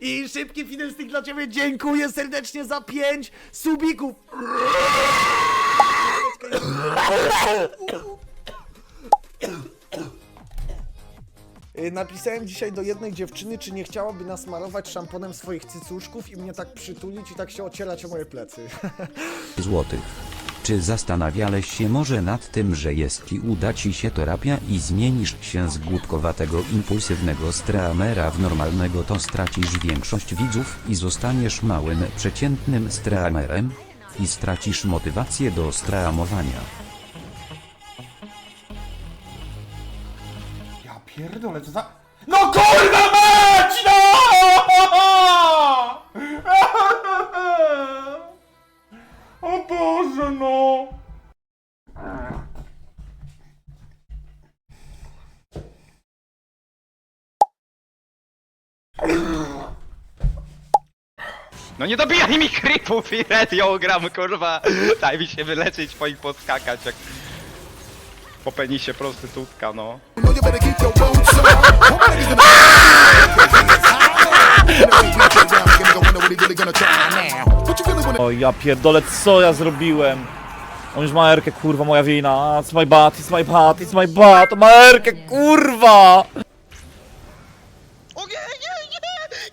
I szybki finestyk dla ciebie. Dziękuję serdecznie za pięć subików. Y, Napisałem dzisiaj do jednej dziewczyny, czy nie chciałaby nasmarować szamponem swoich cycuszków i mnie tak przytulić i tak się ocierać o moje plecy. złotych. Czy zastanawiałeś się może nad tym, że jeśli uda ci się terapia i zmienisz się z głupkowatego impulsywnego streamera w normalnego to stracisz większość widzów i zostaniesz małym przeciętnym streamerem? I stracisz motywację do streamowania. Ja pierdolę, co za... No kurwa Boże, no! No nie dobijaj mi creepów i radiogram, kurwa! Daj mi się wyleczyć, po ich podskakać jak... Po penisie prostytutka, no. O ja pierdolę, co ja zrobiłem? On już ma erkę, kurwa, moja wina. It's my bad, it's my bad, it's my bad. Ma erkę, kurwa! O nie, nie, nie,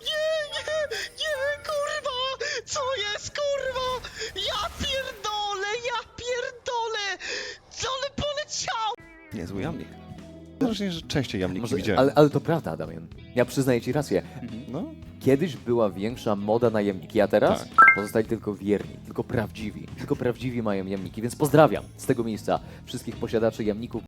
nie, nie, nie, kurwa! Co jest, kurwa? Ja pierdolę, ja pierdolę! Co ale poleciał? Niezły jamnik. Mam wrażenie, że częściej jamniki Może, widziałem. ale, ale to prawda, Damian. Ja przyznaję ci rację. No, Kiedyś była większa moda na jamniki, a teraz Tak. pozostali tylko wierni, tylko prawdziwi. Tylko prawdziwi mają jamniki, więc pozdrawiam z tego miejsca wszystkich posiadaczy jamników.